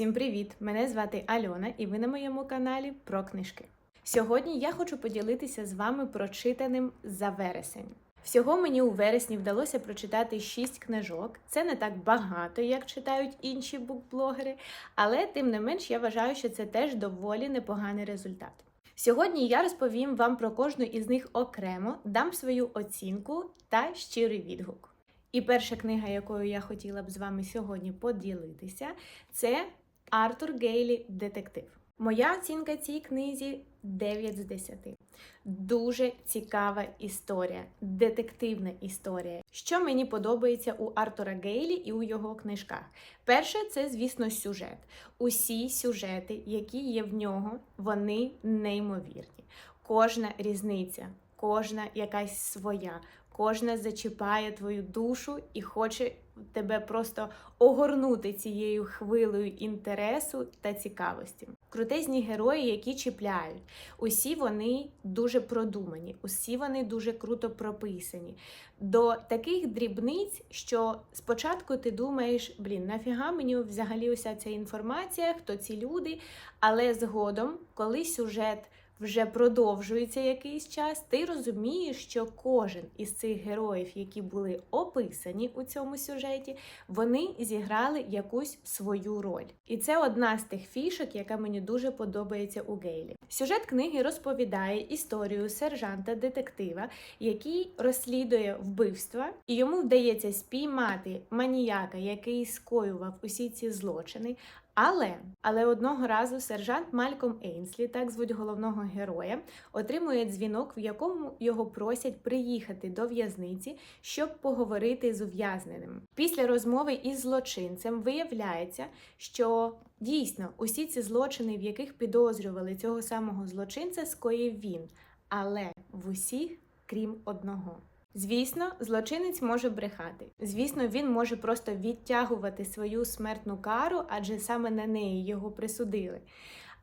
Всім привіт! Мене звати Альона, і ви на моєму каналі про книжки. Сьогодні я хочу поділитися з вами прочитаним за вересень. Всього мені у вересні вдалося прочитати 6 книжок. Це не так багато, як читають інші букблогери, але тим не менш я вважаю, що це теж доволі непоганий результат. Сьогодні я розповім вам про кожну із них окремо, дам свою оцінку та щирий відгук. І перша книга, якою я хотіла б з вами сьогодні поділитися, це Артур Гейлі Детектив. Моя оцінка цій книзі 9 з 10. Дуже цікава історія, детективна історія. Що мені подобається у Артура Гейлі і у його книжках? Перше, це, звісно, сюжет. Усі сюжети, які є в нього, вони неймовірні. Кожна різниця, кожна якась своя, кожна зачіпає твою душу і хоче тебе просто огорнути цією хвилею інтересу та цікавості. Крутезні герої, які чіпляють. Усі вони дуже продумані, усі вони дуже круто прописані. До таких дрібниць, що спочатку ти думаєш, блін, нафіга мені взагалі уся ця інформація, хто ці люди, але згодом, коли сюжет вже продовжується якийсь час, ти розумієш, що кожен із цих героїв, які були описані у цьому сюжеті, вони зіграли якусь свою роль. І це одна з тих фішок, яка мені дуже подобається у Гейлі. Сюжет книги розповідає історію сержанта-детектива, який розслідує вбивства, і йому вдається спіймати маніяка, який скоював усі ці злочини. Але але одного разу сержант Мальком Ейнслі, так звуть головного героя, отримує дзвінок, в якому його просять приїхати до в'язниці, щоб поговорити з ув'язненим. Після розмови із злочинцем виявляється, що дійсно усі ці злочини, в яких підозрювали цього самого злочинця, скоїв він, але в усіх, крім одного. Звісно, злочинець може брехати. Звісно, він може просто відтягувати свою смертну кару, адже саме на неї його присудили.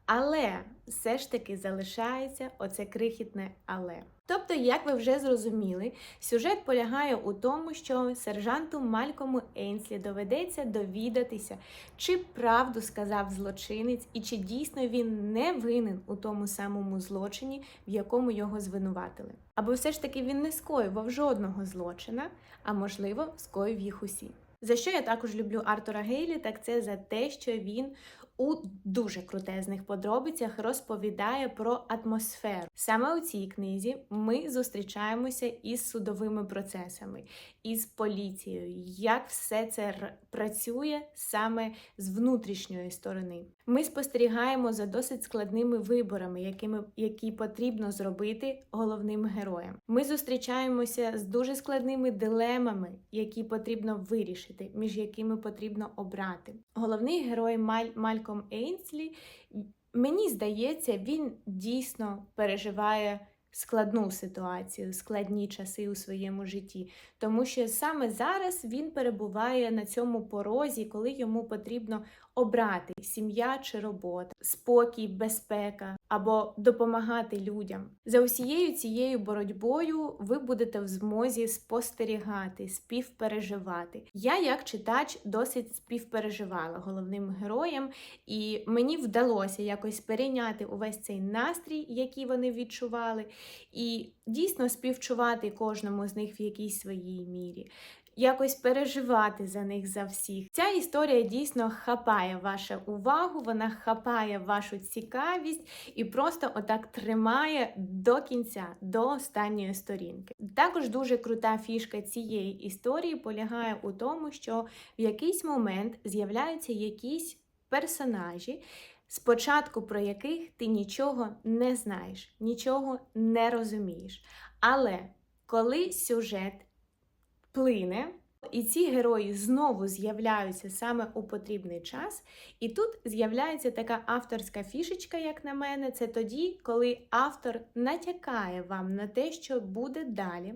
Але все ж таки залишається оце крихітне але. Тобто, як ви вже зрозуміли, сюжет полягає у тому, що сержанту Малькому Ейнслі доведеться довідатися, чи правду сказав злочинець, і чи дійсно він не винен у тому самому злочині, в якому його звинуватили. Або все ж таки він не скоював жодного злочина, а можливо, скоїв їх усі. За що я також люблю Артура Гейлі, так це за те, що він у дуже крутезних подробицях розповідає про атмосферу. Саме у цій книзі ми зустрічаємося із судовими процесами, із поліцією, як все це працює саме з внутрішньої сторони. Ми спостерігаємо за досить складними виборами, якими які потрібно зробити головним героям. Ми зустрічаємося з дуже складними дилемами, які потрібно вирішити, між якими потрібно обрати. Головний герой Маль Мальком Ейнслі, мені здається, він дійсно переживає складну ситуацію, складні часи у своєму житті, тому що саме зараз він перебуває на цьому порозі, коли йому потрібно обрати сім'я чи робота, спокій, безпека або допомагати людям. За усією цією боротьбою ви будете в змозі спостерігати, співпереживати. Я, як читач, досить співпереживала головним героям, і мені вдалося якось перейняти увесь цей настрій, який вони відчували, і дійсно співчувати кожному з них в якійсь своїй мірі якось переживати за них за всіх. Ця історія дійсно хапає вашу увагу, вона хапає вашу цікавість і просто отак тримає до кінця, до останньої сторінки. Також дуже крута фішка цієї історії полягає у тому, що в якийсь момент з'являються якісь персонажі. Спочатку про яких ти нічого не знаєш, нічого не розумієш. Але коли сюжет плине, і ці герої знову з'являються саме у потрібний час. І тут з'являється така авторська фішечка, як на мене, це тоді, коли автор натякає вам на те, що буде далі,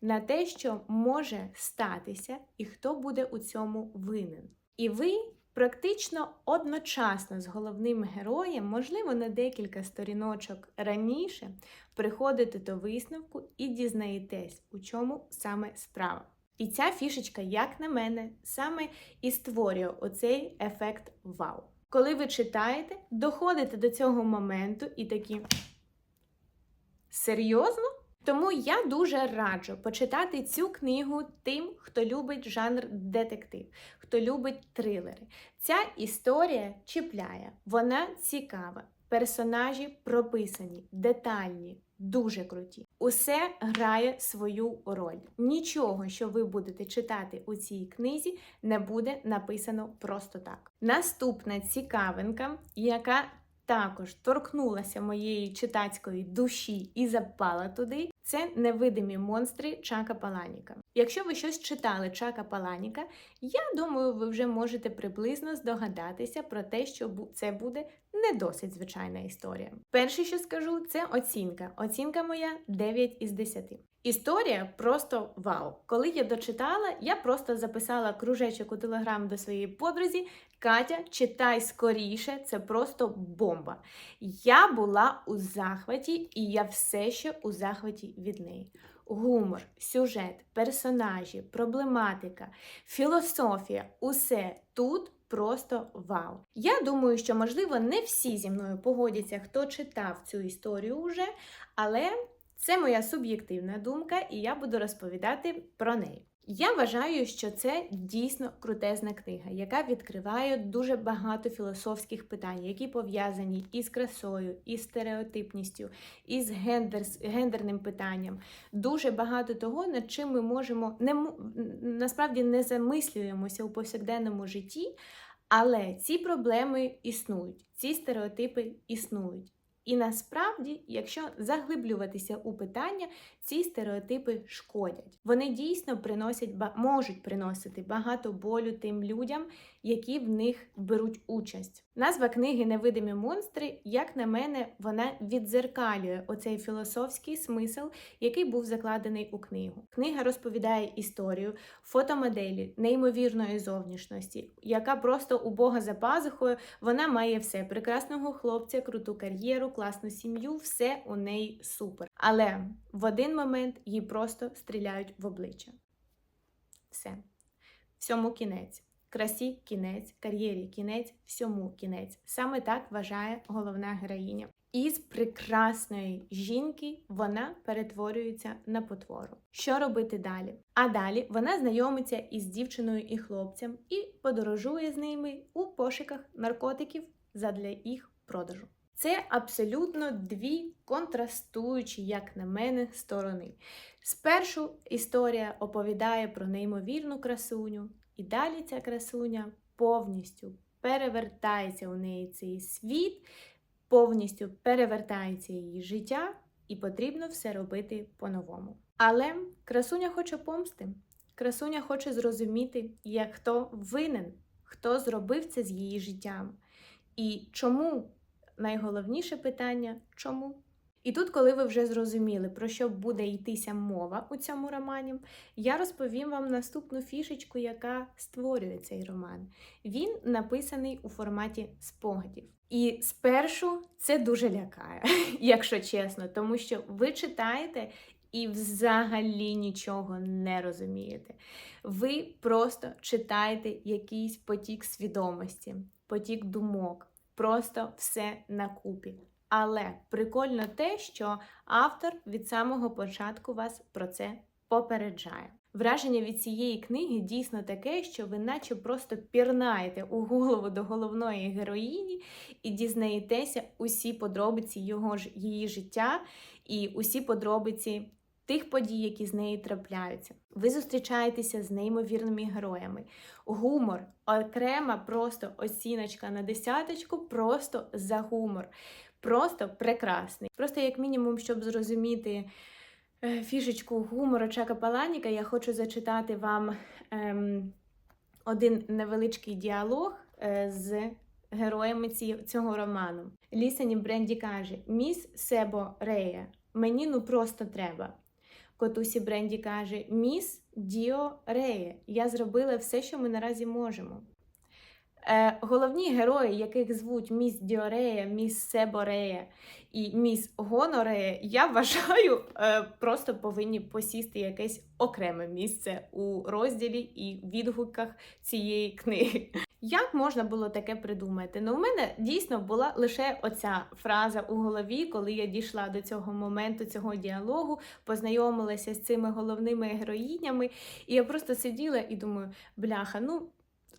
на те, що може статися, і хто буде у цьому винен. І ви. Практично одночасно з головним героєм, можливо, на декілька сторіночок раніше, приходите до висновку і дізнаєтесь, у чому саме справа. І ця фішечка, як на мене, саме і створює оцей ефект вау. коли ви читаєте, доходите до цього моменту і такі. Серйозно? Тому я дуже раджу почитати цю книгу тим, хто любить жанр детектив, хто любить трилери. Ця історія чіпляє, вона цікава. Персонажі прописані, детальні, дуже круті. Усе грає свою роль. Нічого, що ви будете читати у цій книзі, не буде написано просто так. Наступна цікавинка, яка також торкнулася моєї читацької душі і запала туди. Це невидимі монстри Чака Паланіка. Якщо ви щось читали Чака Паланіка, я думаю, ви вже можете приблизно здогадатися про те, що це буде не досить звичайна історія. Перше, що скажу, це оцінка. Оцінка моя 9 із 10. Історія просто вау. Коли я дочитала, я просто записала кружечок у телеграм до своєї подрузі. Катя, читай скоріше, це просто бомба. Я була у захваті, і я все ще у захваті від неї. Гумор, сюжет, персонажі, проблематика, філософія усе тут просто вау. Я думаю, що можливо не всі зі мною погодяться, хто читав цю історію уже, але це моя суб'єктивна думка, і я буду розповідати про неї. Я вважаю, що це дійсно крутезна книга, яка відкриває дуже багато філософських питань, які пов'язані із красою, із стереотипністю, із гендер, гендерним питанням. Дуже багато того, над чим ми можемо не насправді не замислюємося у повсякденному житті, але ці проблеми існують, ці стереотипи існують. І насправді, якщо заглиблюватися у питання, ці стереотипи шкодять. Вони дійсно приносять можуть приносити багато болю тим людям, які в них беруть участь. Назва книги Невидимі монстри, як на мене, вона відзеркалює оцей філософський смисл, який був закладений у книгу. Книга розповідає історію фотомоделі неймовірної зовнішності, яка просто у Бога за пазухою. Вона має все: прекрасного хлопця, круту кар'єру, класну сім'ю, все у неї супер. Але в один момент їй просто стріляють в обличчя. Все. Всьому кінець. Красі кінець, кар'єрі кінець, всьому кінець. Саме так вважає головна героїня. Із прекрасної жінки вона перетворюється на потвору. Що робити далі? А далі вона знайомиться із дівчиною і хлопцем і подорожує з ними у пошуках наркотиків задля їх продажу. Це абсолютно дві контрастуючі, як на мене, сторони. Спершу історія оповідає про неймовірну красуню, і далі ця красуня повністю перевертається у неї цей світ, повністю перевертається її життя, і потрібно все робити по-новому. Але красуня хоче помсти. Красуня хоче зрозуміти, як хто винен, хто зробив це з її життям. І чому найголовніше питання чому? І тут, коли ви вже зрозуміли, про що буде йтися мова у цьому романі, я розповім вам наступну фішечку, яка створює цей роман. Він написаний у форматі спогадів. І спершу це дуже лякає, якщо чесно, тому що ви читаєте і взагалі нічого не розумієте. Ви просто читаєте якийсь потік свідомості, потік думок, просто все на купі. Але прикольно те, що автор від самого початку вас про це попереджає. Враження від цієї книги дійсно таке, що ви наче просто пірнаєте у голову до головної героїні і дізнаєтеся усі подробиці його ж її життя і усі подробиці тих подій, які з нею трапляються. Ви зустрічаєтеся з неймовірними героями. Гумор, окрема просто оціночка на десяточку, просто за гумор. Просто прекрасний. Просто як мінімум, щоб зрозуміти е, фішечку гумору Чака Паланіка, я хочу зачитати вам ем, один невеличкий діалог е, з героями цього роману. Лісані Бренді каже: Міс Себо Рея, мені ну просто треба. Котусі Бренді каже: Міс Діо Реє, я зробила все, що ми наразі можемо. Е, головні герої, яких звуть міс Діорея, міс Себорея і міс Гонорея, я вважаю, е, просто повинні посісти якесь окреме місце у розділі і відгуках цієї книги. Як можна було таке придумати? Ну, у мене дійсно була лише оця фраза у голові, коли я дійшла до цього моменту, цього діалогу, познайомилася з цими головними героїнями, і я просто сиділа і думаю, бляха, ну.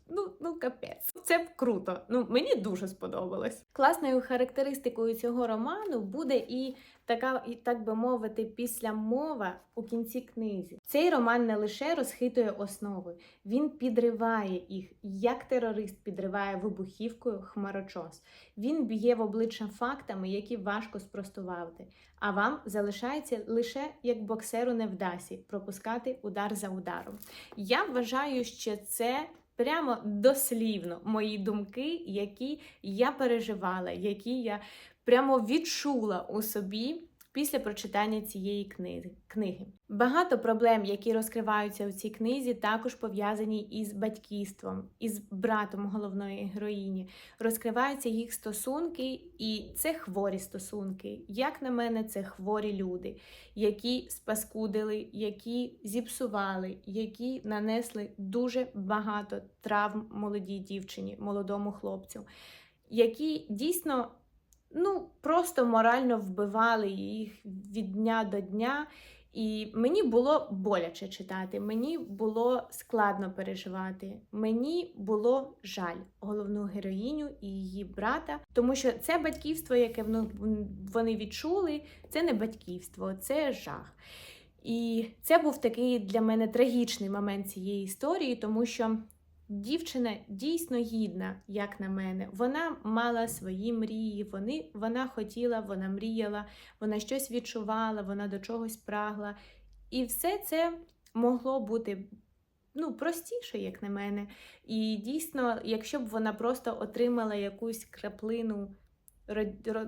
Ну, ну капець, це круто. Ну мені дуже сподобалось. Класною характеристикою цього роману буде і така, і так би мовити, післямова у кінці книзі. Цей роман не лише розхитує основи, він підриває їх, як терорист підриває вибухівкою хмарочос. Він б'є в обличчя фактами, які важко спростувати. А вам залишається лише як боксеру невдасі пропускати удар за ударом. Я вважаю, що це. Прямо дослівно мої думки, які я переживала, які я прямо відчула у собі після прочитання цієї книги. Багато проблем, які розкриваються у цій книзі, також пов'язані із батьківством, із братом головної героїні. Розкриваються їх стосунки, і це хворі стосунки. Як на мене, це хворі люди, які спаскудили, які зіпсували, які нанесли дуже багато травм молодій дівчині, молодому хлопцю, які дійсно ну, просто морально вбивали їх від дня до дня. І мені було боляче читати, мені було складно переживати. Мені було жаль головну героїню і її брата, тому що це батьківство, яке вони відчули, це не батьківство, це жах. І це був такий для мене трагічний момент цієї історії, тому що Дівчина дійсно гідна, як на мене. Вона мала свої мрії, вони, вона хотіла, вона мріяла, вона щось відчувала, вона до чогось прагла. І все це могло бути ну, простіше, як на мене. І дійсно, якщо б вона просто отримала якусь краплину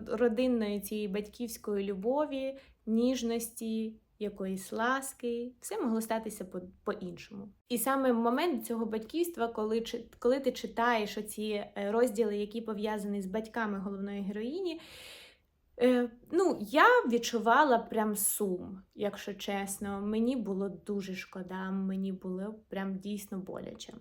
родинної цієї батьківської любові, ніжності якоїсь ласки, все могло статися по-іншому. І саме момент цього батьківства, коли коли ти читаєш оці е, розділи, які пов'язані з батьками головної героїні, е, ну, я відчувала прям сум, якщо чесно. Мені було дуже шкода, мені було прям дійсно боляче.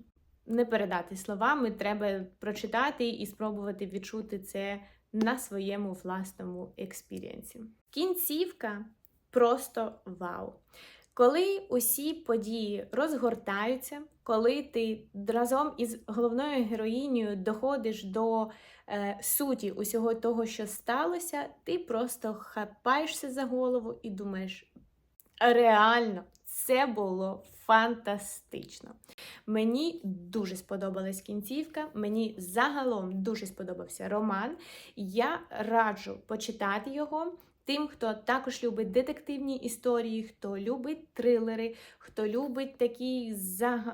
Не передати словами, треба прочитати і спробувати відчути це на своєму власному експірієнсі. Кінцівка просто вау. Коли усі події розгортаються, коли ти разом із головною героїнею доходиш до е, суті усього того, що сталося, ти просто хапаєшся за голову і думаєш, реально, це було фантастично. Мені дуже сподобалась кінцівка, мені загалом дуже сподобався роман. Я раджу почитати його. Тим, хто також любить детективні історії, хто любить трилери, хто любить такі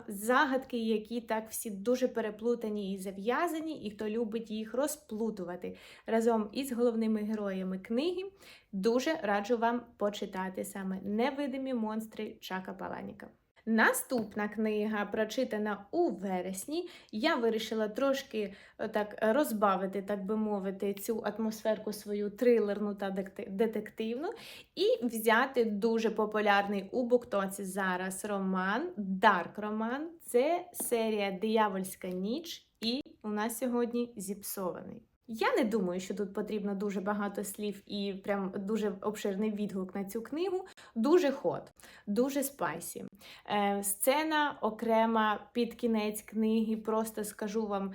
загадки, які так всі дуже переплутані і зав'язані, і хто любить їх розплутувати разом із головними героями книги, дуже раджу вам почитати саме невидимі монстри Чака Паланіка. Наступна книга, прочитана у вересні, я вирішила трошки е, так розбавити, так би мовити, цю атмосферку свою трилерну та детективну, і взяти дуже популярний у Буктоці зараз роман, Дарк роман. Це серія Диявольська ніч, і у нас сьогодні зіпсований. Я не думаю, що тут потрібно дуже багато слів і прям дуже обширний відгук на цю книгу. Дуже ход, дуже спайсі. Е, Сцена окрема під кінець книги. Просто скажу вам,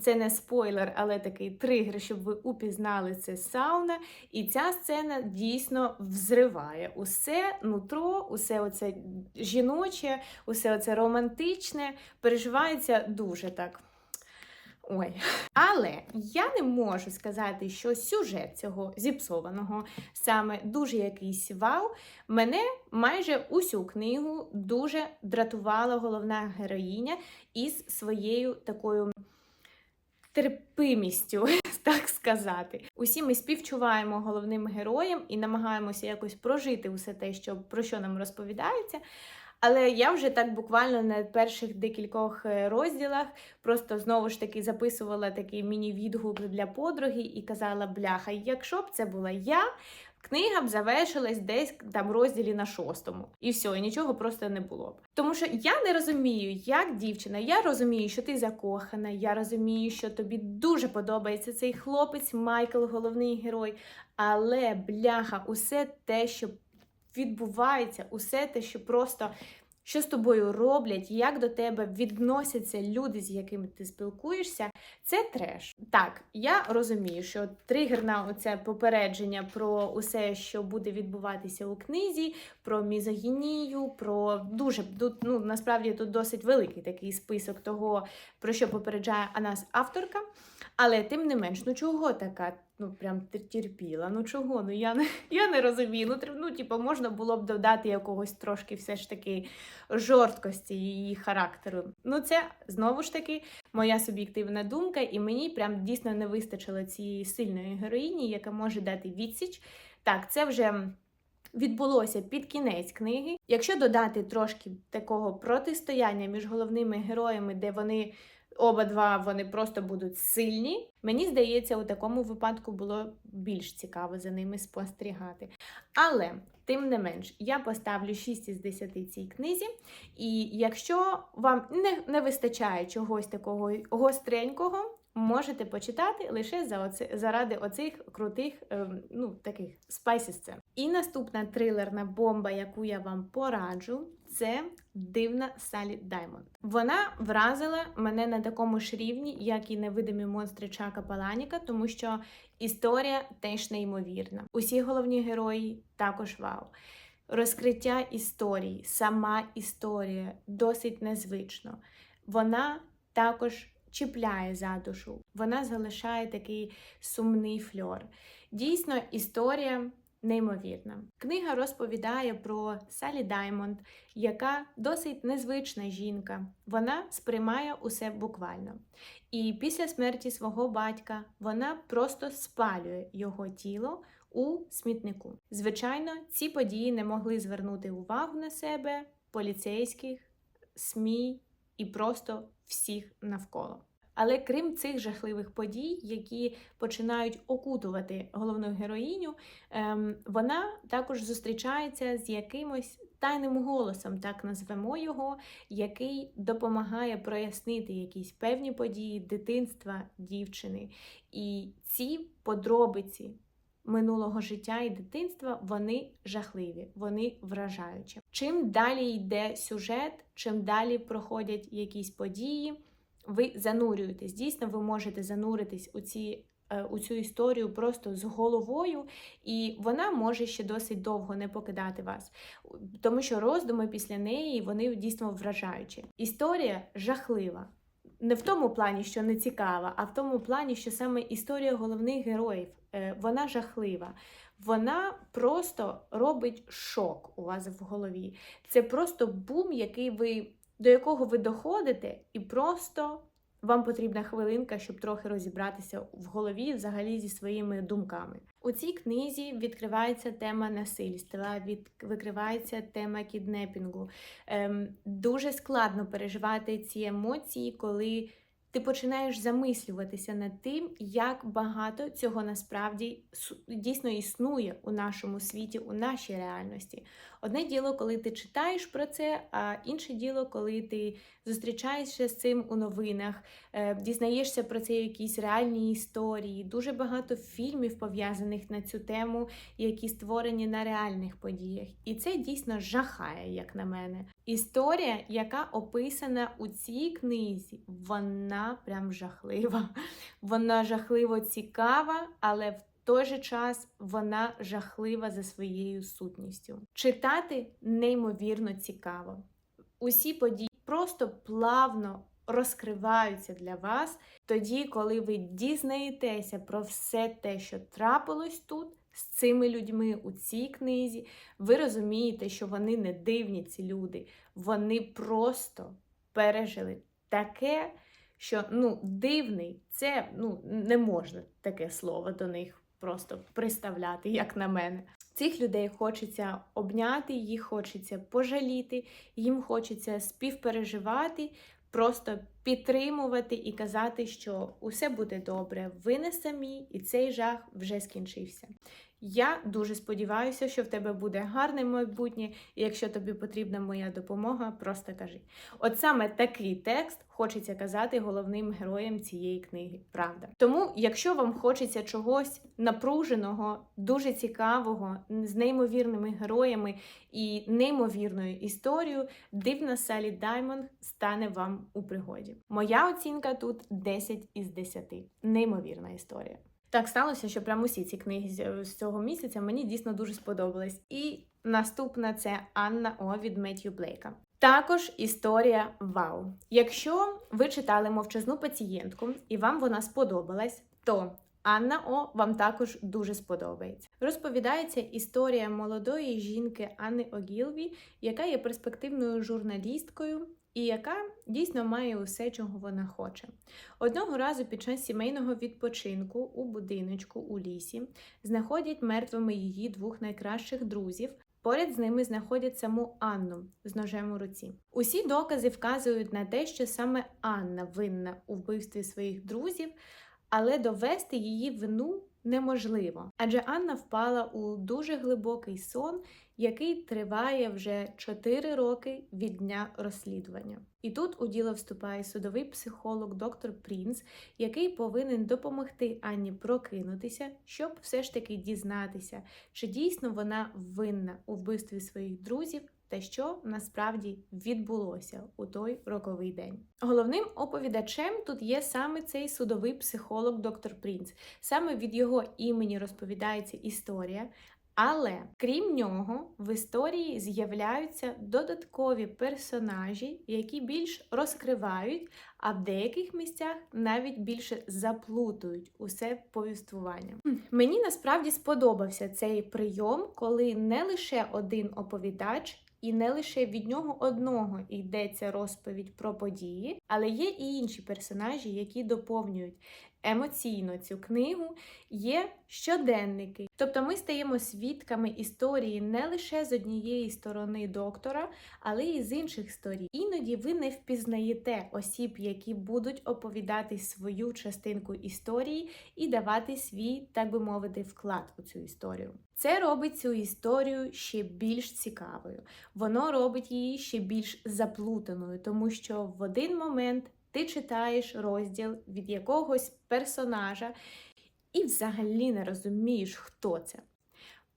це не спойлер, але такий тригер, щоб ви упізнали це сауна. І ця сцена дійсно взриває усе нутро, усе оце жіноче, усе оце романтичне, переживається дуже так. Ой, але я не можу сказати, що сюжет цього зіпсованого саме дуже якийсь вау. Мене майже усю книгу дуже дратувала головна героїня із своєю такою терпимістю, так сказати. Усі ми співчуваємо головним героям і намагаємося якось прожити усе те, що про що нам розповідається. Але я вже так буквально на перших декількох е, розділах просто знову ж таки записувала такий міні-відгук для подруги і казала: бляха, якщо б це була я. книга б завершилась десь там розділі на шостому, і все, і нічого просто не було б. Тому що я не розумію, як дівчина. Я розумію, що ти закохана. Я розумію, що тобі дуже подобається цей хлопець, Майкл, головний герой. Але бляха, усе те, що відбувається, усе те, що просто що з тобою роблять, як до тебе відносяться люди, з якими ти спілкуєшся, це треш. Так, я розумію, що тригерна оце попередження про усе, що буде відбуватися у книзі, про мізогінію, про дуже тут, ну насправді тут досить великий такий список того, про що попереджає нас авторка. Але тим не менш, ну чого така? Ну прям терпіла. Ну чого? Ну я не я не розумію. Ну, ну типу, можна було б додати якогось трошки все ж таки жорсткості її характеру. Ну, це знову ж таки моя суб'єктивна думка, і мені прям дійсно не вистачило цієї сильної героїні, яка може дати відсіч. Так, це вже. Відбулося під кінець книги. Якщо додати трошки такого протистояння між головними героями, де вони обидва вони просто будуть сильні. Мені здається, у такому випадку було більш цікаво за ними спостерігати. Але, тим не менш, я поставлю 6 із 10 цій книзі. І якщо вам не, не вистачає чогось такого гостренького, можете почитати лише за оці, заради оцих крутих, ем, ну, таких спайсісцен. І наступна трилерна бомба, яку я вам пораджу, це дивна Салі Даймонд. Вона вразила мене на такому ж рівні, як і невидимі монстри Чака Паланіка, тому що історія теж неймовірна. Усі головні герої також вау. Розкриття історії, сама історія досить незвично. Вона також чіпляє за душу, вона залишає такий сумний фльор. Дійсно, історія неймовірна. Книга розповідає про Салі Даймонд, яка досить незвична жінка. Вона сприймає усе буквально. І після смерті свого батька вона просто спалює його тіло у смітнику. Звичайно, ці події не могли звернути увагу на себе поліцейських, СМІ і просто всіх навколо. Але крім цих жахливих подій, які починають окутувати головну героїню, ем, вона також зустрічається з якимось тайним голосом, так назвемо його, який допомагає прояснити якісь певні події дитинства дівчини. І ці подробиці. Минулого життя і дитинства вони жахливі, вони вражаючі. Чим далі йде сюжет, чим далі проходять якісь події, ви занурюєтесь. Дійсно, ви можете зануритись у ці. Е, у цю історію просто з головою, і вона може ще досить довго не покидати вас, тому що роздуми після неї вони дійсно вражаючі. Історія жахлива. Не в тому плані, що не цікава, а в тому плані, що саме історія головних героїв вона жахлива. Вона просто робить шок у вас в голові. Це просто бум, який ви до якого ви доходите, і просто вам потрібна хвилинка, щоб трохи розібратися в голові взагалі зі своїми думками. У цій книзі відкривається тема насильства, від... викривається тема кіднепінгу. Ем, Дуже складно переживати ці емоції, коли ти починаєш замислюватися над тим, як багато цього насправді дійсно існує у нашому світі, у нашій реальності. Одне діло, коли ти читаєш про це, а інше діло, коли ти зустрічаєшся з цим у новинах, е, дізнаєшся про це якісь реальні історії. Дуже багато фільмів пов'язаних на цю тему, які створені на реальних подіях. І це дійсно жахає, як на мене. Історія, яка описана у цій книзі, вона прям жахлива. Вона жахливо цікава, але в той же час вона жахлива за своєю сутністю. Читати неймовірно цікаво. Усі події просто плавно розкриваються для вас тоді, коли ви дізнаєтеся про все те, що трапилось тут. З цими людьми у цій книзі, ви розумієте, що вони не дивні, ці люди, вони просто пережили таке, що ну, дивний, це ну, не можна таке слово до них просто приставляти, як на мене. Цих людей хочеться обняти, їх хочеться пожаліти, їм хочеться співпереживати, просто підтримувати і казати, що усе буде добре, ви не самі, і цей жах вже скінчився. Я дуже сподіваюся, що в тебе буде гарне майбутнє, і якщо тобі потрібна моя допомога, просто кажи. От саме такий текст хочеться казати головним героям цієї книги. Правда. Тому, якщо вам хочеться чогось напруженого, дуже цікавого, з неймовірними героями і неймовірною історією, дивна Салі Даймонд стане вам у пригоді. Моя оцінка тут 10 із 10. Неймовірна історія. Так сталося, що прямо усі ці книги з- цього місяця мені дійсно дуже сподобались. І наступна це Анна О від Меттью Блейка. Також історія Вау. Якщо ви читали мовчазну пацієнтку і вам вона сподобалась, то Анна О вам також дуже сподобається. Розповідається історія молодої жінки Анни Огілві, яка є перспективною журналісткою і яка дійсно має усе, чого вона хоче. Одного разу під час сімейного відпочинку у будиночку у лісі знаходять мертвими її двох найкращих друзів. Поряд з ними знаходять саму Анну з ножем у руці. Усі докази вказують на те, що саме Анна винна у вбивстві своїх друзів, але довести її вину неможливо, адже Анна впала у дуже глибокий сон, який триває вже 4 роки від дня розслідування. І тут у діло вступає судовий психолог доктор Прінц, який повинен допомогти Анні прокинутися, щоб все ж таки дізнатися, чи дійсно вона винна у вбивстві своїх друзів. Та що насправді відбулося у той роковий день. Головним оповідачем тут є саме цей судовий психолог доктор Прінц. Саме від його імені розповідається історія. Але крім нього, в історії з'являються додаткові персонажі, які більш розкривають, а в деяких місцях навіть більше заплутують усе повіствування. Мені насправді сподобався цей прийом, коли не лише один оповідач. І не лише від нього одного йдеться розповідь про події, але є і інші персонажі, які доповнюють емоційно цю книгу. Є щоденники. Тобто ми стаємо свідками історії не лише з однієї сторони доктора, але й з інших сторін. Іноді ви не впізнаєте осіб, які будуть оповідати свою частинку історії і давати свій, так би мовити, вклад у цю історію. Це робить цю історію ще більш цікавою. Воно робить її ще більш заплутаною, тому що в один момент ти читаєш розділ від якогось персонажа і взагалі не розумієш, хто це.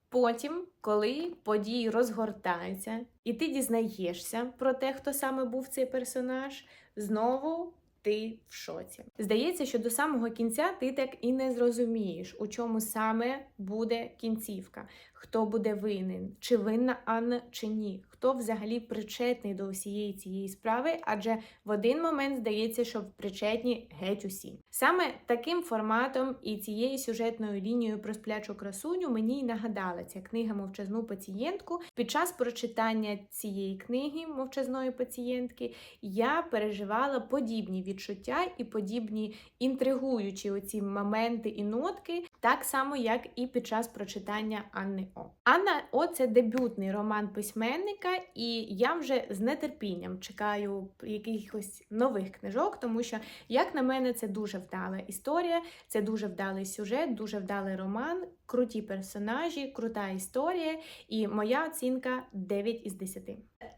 Потім, коли події розгортаються, і ти дізнаєшся про те, хто саме був цей персонаж, знову ти в шоці. Здається, що до самого кінця ти так і не зрозумієш, у чому саме буде кінцівка, хто буде винен, чи винна Анна, чи ні, хто взагалі причетний до усієї цієї справи, адже в один момент здається, що причетні геть усі. Саме таким форматом і цією сюжетною лінією про сплячу красуню мені й нагадала ця книга мовчазну пацієнтку. Під час прочитання цієї книги мовчазної пацієнтки я переживала подібні відчуття і подібні інтригуючі оці моменти і нотки, так само як і під час прочитання Анни О. Анна О це дебютний роман письменника, і я вже з нетерпінням чекаю якихось нових книжок, тому що, як на мене, це дуже вдала історія, це дуже вдалий сюжет, дуже вдалий роман, круті персонажі, крута історія. І моя оцінка 9 із 10.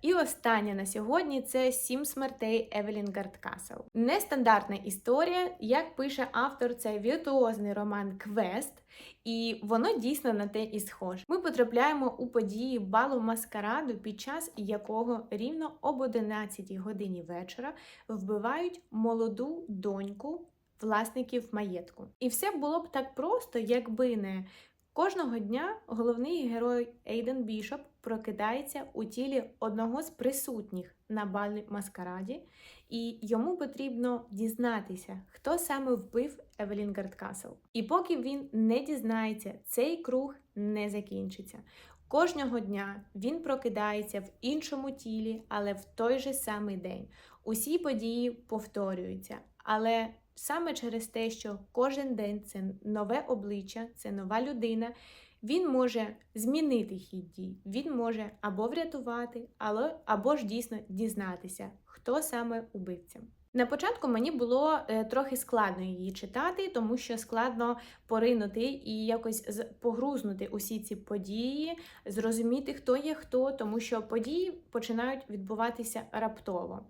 І остання на сьогодні це Сім смертей Евелін Гардкасл. Нестандартна історія, як пише автор, це віртуозний роман Квест, і воно дійсно на те і схоже. Ми потрапляємо у події балу маскараду, під час якого рівно об 11 годині вечора вбивають молоду доньку власників маєтку. І все було б так просто, якби не Кожного дня головний герой Ейден Бішоп прокидається у тілі одного з присутніх на балі маскараді, і йому потрібно дізнатися, хто саме вбив Евелін Гардкасл. І поки він не дізнається, цей круг не закінчиться. Кожного дня він прокидається в іншому тілі, але в той же самий день. Усі події повторюються, але саме через те, що кожен день це нове обличчя, це нова людина. Він може змінити хід дій, він може або врятувати, або ж дійсно дізнатися, хто саме убивця. На початку мені було е, трохи складно її читати, тому що складно поринути і якось погрузнути усі ці події, зрозуміти, хто є хто, тому що події починають відбуватися раптово.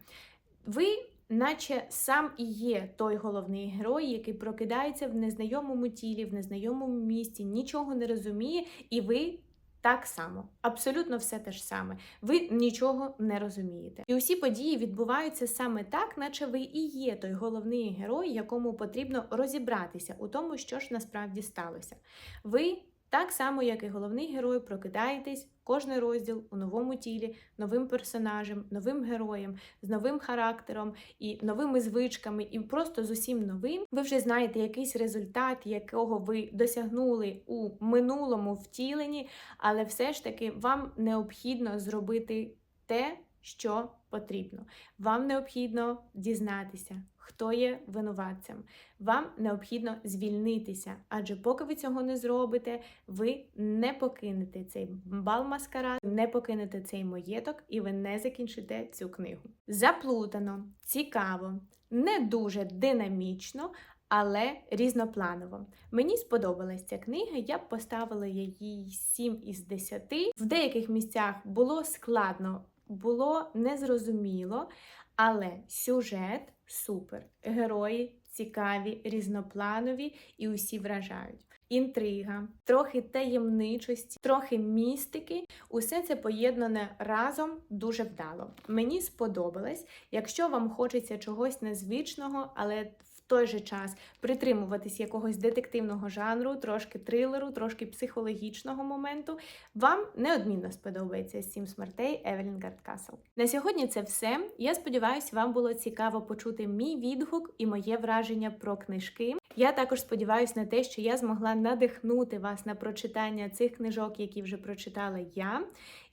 Ви, наче сам і є той головний герой, який прокидається в незнайомому тілі, в незнайомому місті, нічого не розуміє, і ви. Так само, абсолютно все те ж саме. Ви нічого не розумієте. І усі події відбуваються саме так, наче ви і є той головний герой, якому потрібно розібратися у тому, що ж насправді сталося. Ви так само, як і головний герой, прокидаєтесь кожний розділ у новому тілі, новим персонажем, новим героєм, з новим характером і новими звичками, і просто з усім новим. Ви вже знаєте якийсь результат, якого ви досягнули у минулому втіленні, але все ж таки вам необхідно зробити те, що потрібно. Вам необхідно дізнатися, хто є винуватцем. Вам необхідно звільнитися, адже поки ви цього не зробите, ви не покинете цей бал маскарад, не покинете цей маєток, і ви не закінчите цю книгу. Заплутано, цікаво, не дуже динамічно. Але різнопланово. Мені сподобалась ця книга, я б поставила їй 7 із 10. В деяких місцях було складно, було незрозуміло, але сюжет супер. Герої цікаві, різнопланові і усі вражають. Інтрига, трохи таємничості, трохи містики. Усе це поєднане разом дуже вдало. Мені сподобалось. Якщо вам хочеться чогось незвичного, але той же час притримуватись якогось детективного жанру, трошки трилеру, трошки психологічного моменту, вам неодмінно сподобається сім смертей Евелін Гардкасл. На сьогодні це все. Я сподіваюся, вам було цікаво почути мій відгук і моє враження про книжки. Я також сподіваюся на те, що я змогла надихнути вас на прочитання цих книжок, які вже прочитала я.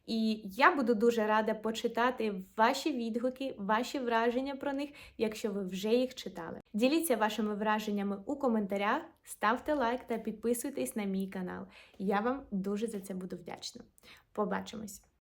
І я буду дуже рада почитати ваші відгуки, ваші враження про них, якщо ви вже їх читали. Діліться вашими враженнями у коментарях, ставте лайк та підписуйтесь на мій канал. Я вам дуже за це буду вдячна. Побачимось!